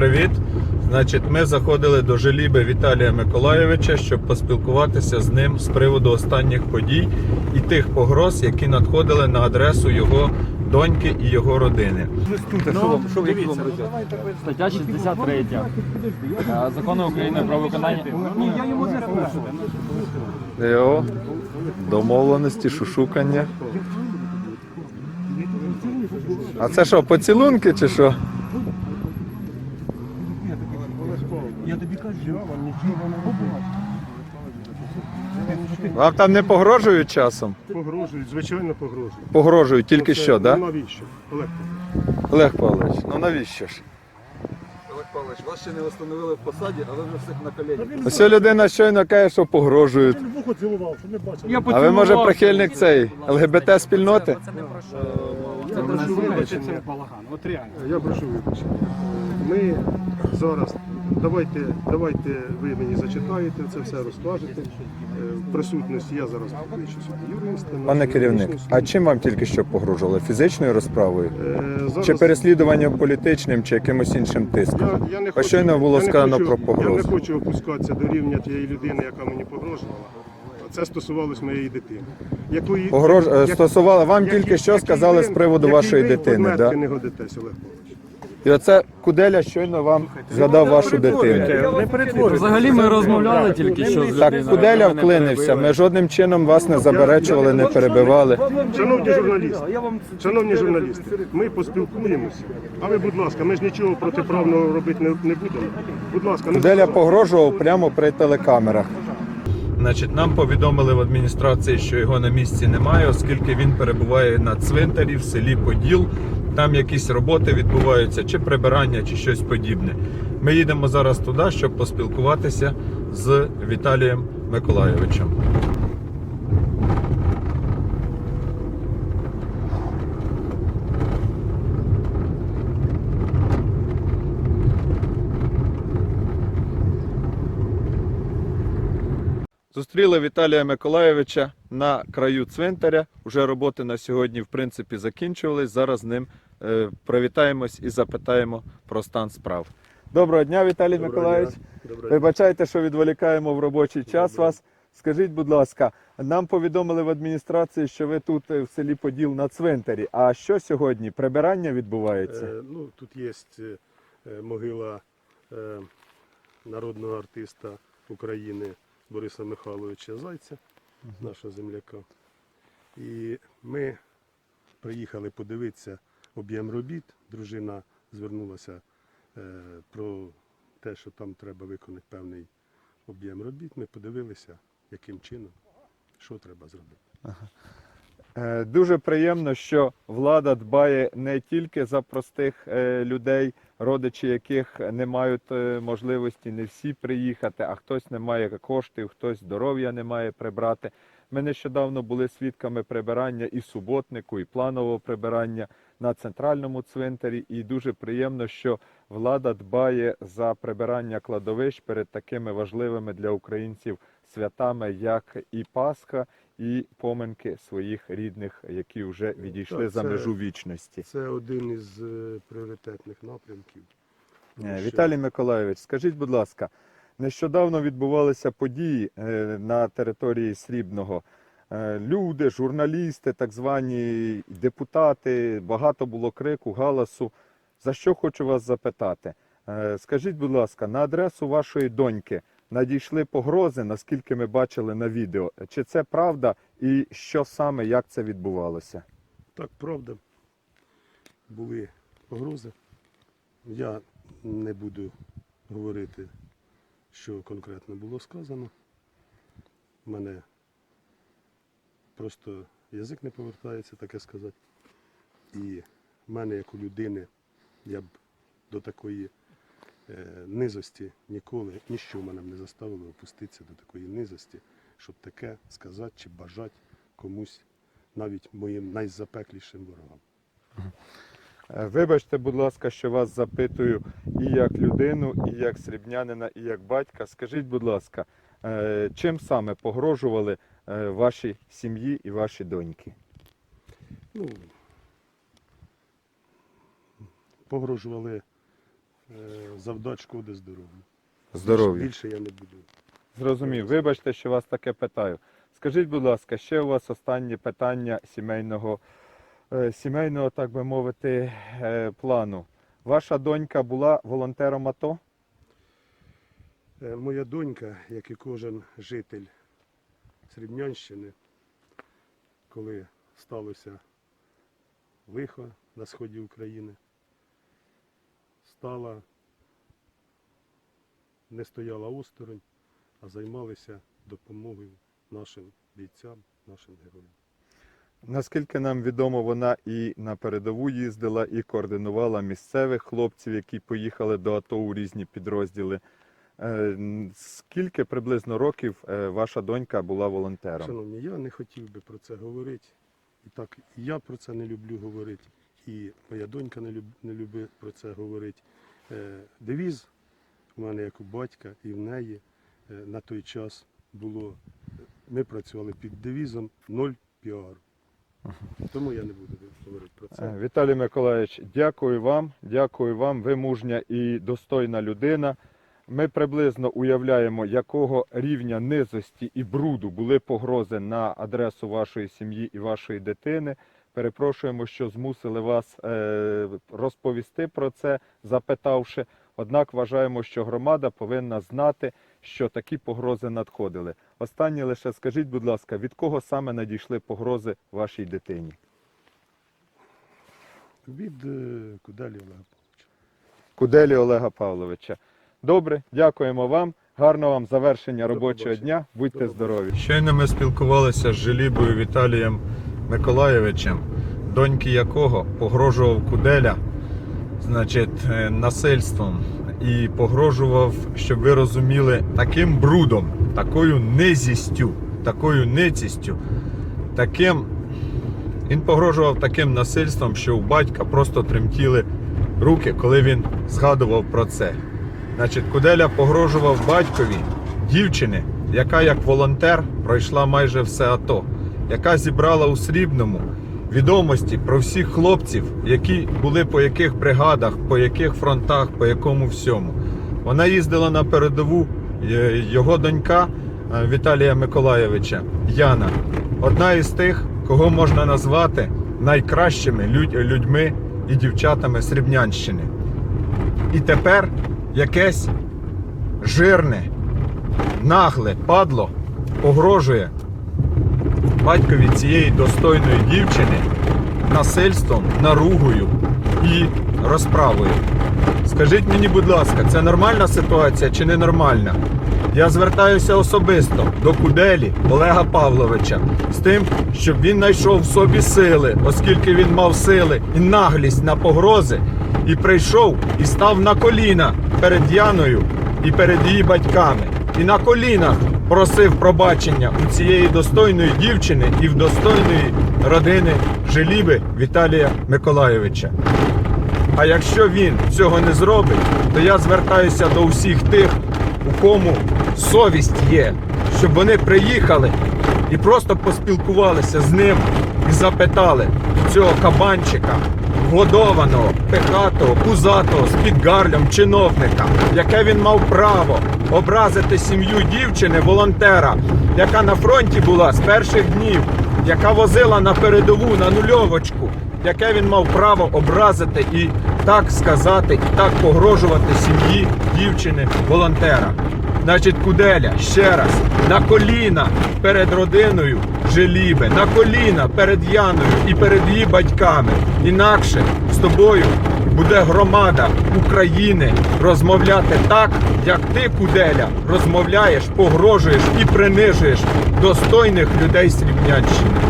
привіт! Значить, ми заходили до Желіби Віталія Миколайовича, щоб поспілкуватися з ним з приводу останніх подій і тих погроз, які надходили на адресу його доньки і його родини. Ну, Стаття 63 е, Закону України про виконання. Його домовленості, шушукання. А це що, поцілунки чи що? Я тобі кажу, вам нічого не побачить. Вам там не погрожують часом? Погрожують, звичайно погрожують. Погрожують тільки що, так? ну, Да? Навіщо? Олег, Олег Павлович, ну навіщо ж? Олег Павлович, вас ще не встановили в посаді, а ви вже всіх на колені. Ось ця людина щойно каже, що погрожують. він вухо цілував, що не бачив. Я А ви може прихильник цей ЛГБТ спільноти? Я прошу вибачення. От реально. Я прошу вибачення. Ми зараз, давайте, давайте ви мені зачитаєте, це все розкажете. Е, В присутності я зараз покличу сюди юриста. Пане керівник, а чим вам тільки що погрожували? Фізичною розправою? Е, зараз- Чи переслідуванням політичним, чи якимось іншим тиском? Я, я не А хочу, щойно було сказано про погрозу. Я не хочу опускатися до рівня тієї людини, яка мені погрожувала. Це стосувалось моєї дитини. Якої, Погрож... е, як- стосувало вам який- тільки що який сказали ви- з приводу який вашої ви дитини, да? не годитесь, Олег Павлович. І оце Куделя щойно вам згадав вашу дитину. Не перетворюйте. Взагалі ми розмовляли тільки що з Так, людиною. Куделя Мене вклинився. перебили. Ми жодним чином вас не заперечували, не перебивали. Шановні журналісти, шановні журналісти, ми поспілкуємося. А ви, будь ласка, ми ж нічого протиправного робити не, не будемо. Будь ласка, не Куделя погрожував прямо при телекамерах. Значить, нам повідомили в адміністрації, що його на місці немає, оскільки він перебуває на цвинтарі в селі Поділ. Там якісь роботи відбуваються, чи прибирання, чи щось подібне. Ми їдемо зараз туди, щоб поспілкуватися з Віталієм Миколайовичем. Зустріли Віталія Миколайовича на краю цвинтаря. Уже роботи на сьогодні, в принципі, закінчувались. Зараз з ним е, привітаємось і запитаємо про стан справ. Доброго дня, Віталій Доброго Миколайович. дня. Вибачайте, що відволікаємо в робочий час вас. Скажіть, будь ласка, нам повідомили в адміністрації, що ви тут е, в селі Поділ на цвинтарі. А що сьогодні? Прибирання відбувається? Е, ну, тут є е, могила е, народного артиста України Бориса Михайловича Зайця, нашого земляка. І ми приїхали подивитися об'єм робіт. Дружина звернулася е, про те, що там треба виконати певний об'єм робіт. Ми подивилися, яким чином, що треба зробити. Е, Дуже приємно, що влада дбає не тільки за простих е, людей, родичі яких не мають е, можливості не всі приїхати, а хтось не має коштів, хтось здоров'я не має прибрати. Ми нещодавно були свідками прибирання і суботнику, і планового прибирання на центральному цвинтарі. І дуже приємно, що влада дбає за прибирання кладовищ перед такими важливими для українців святами, як і Пасха, і поминки своїх рідних, які вже відійшли Так, за це- межу вічності. Це один із е, пріоритетних напрямків. Тому Е, що- Віталій Миколайович, скажіть, будь ласка, нещодавно відбувалися події е, на території Срібного. Е, Люди, журналісти, так звані депутати, багато було крику, галасу. За що хочу вас запитати? Е, Скажіть, будь ласка, на адресу вашої доньки надійшли погрози, наскільки ми бачили на відео. Чи це правда і що саме, як це відбувалося? Так, правда. Були погрози. Я не буду говорити, що конкретно було сказано. У мене просто язик не повертається, таке сказати. І в мене, як у людини, я б до такої низості ніколи, ніщо мене не заставило опуститися до такої низості, щоб таке сказати чи бажати комусь, навіть моїм найзапеклішим ворогам. Е, Вибачте, будь ласка, що вас запитую і як людину, і як срібнянина, і як батька. Скажіть, будь ласка, е, чим саме погрожували е, вашій сім'ї і ваші доньки? Ну, погрожували е, завдати шкоди здоров'ю. Здоров'я. Більше я не буду. Зрозумів. Вибачте, що вас таке питаю. Скажіть, будь ласка, ще у вас останнє питання сімейного, е, сімейного, так би мовити, е, плану. Ваша донька була волонтером АТО? Е, Моя донька, як і кожен житель Срібнянщини, коли сталося лихо на сході України, стала, не стояла осторонь, а займалася допомогою нашим бійцям, нашим героям. Наскільки нам відомо, вона і на передову їздила, і координувала місцевих хлопців, які поїхали до АТО у різні підрозділи. Е, Скільки приблизно років е, ваша донька була волонтером? Шановні, я не хотів би про це говорити. І так, я про це не люблю говорити, і моя донька не, люб, не любить про це говорити. Е, девіз у мене як у батька і в неї е, на той час було. Ми працювали під девізом «Ноль піару. Тому я не буду говорити про Е, це. Віталій Миколаївич, дякую вам. Дякую вам. Ви мужня і достойна людина. Ми приблизно уявляємо, якого рівня низості і бруду були погрози на адресу вашої сім'ї і вашої дитини. Перепрошуємо, що змусили вас е, розповісти про це, запитавши. Однак вважаємо, що громада повинна знати, що такі погрози надходили. Останнє лише скажіть, будь ласка, від кого саме надійшли погрози вашій дитині? Від е, Куделі Олега Павловича. Куделі Олега Павловича. Добре, дякуємо вам. Гарного вам завершення робочого дня. Будьте здорові. Щойно ми спілкувалися з Желібою Віталієм Миколаєвичем, доньки якого погрожував Куделя, значить, е, насильством. І погрожував, щоб ви розуміли, таким брудом, такою низістю, такою ницістю, таким. Він погрожував таким насильством, що у батька просто тремтіли руки, коли він згадував про це. Значить, Куделя погрожував батькові дівчини, яка як волонтер пройшла майже все АТО, яка зібрала у Срібному відомості про всіх хлопців, які були по яких бригадах, по яких фронтах, по якому всьому. Вона їздила на передову. Е, Його донька е, Віталія Миколаєвича Яна, одна із тих, кого можна назвати найкращими людьми і дівчатами Срібнянщини. І тепер якесь жирне, нагле падло погрожує батькові цієї достойної дівчини насильством, наругою і розправою. Скажіть мені, будь ласка, це нормальна ситуація чи ненормальна? Я звертаюся особисто до Куделі Олега Павловича з тим, щоб він знайшов в собі сили, оскільки він мав сили і наглість на погрози, і прийшов і став на коліна перед Яною і перед її батьками. І на колінах просив пробачення у цієї достойної дівчини і в достойної родини Желіби Віталія Миколайовича. А якщо він цього не зробить, то я звертаюся до всіх тих, у кому совість є, щоб вони приїхали і просто поспілкувалися з ним і запитали цього кабанчика, годованого, пихатого, пузатого, з підгарлям чиновника, яке він мав право образити сім'ю дівчини, волонтера, яка на фронті була з перших днів, яка возила на передову на нульовочку яке він мав право образити і так сказати, і так погрожувати сім'ї дівчини волонтера. Значить, Куделя ще раз на коліна перед родиною Желіби, на коліна перед Яною і перед її батьками. Інакше з тобою буде громада України розмовляти так, як ти, Куделя, розмовляєш, погрожуєш і принижуєш достойних людей Срібнянщини.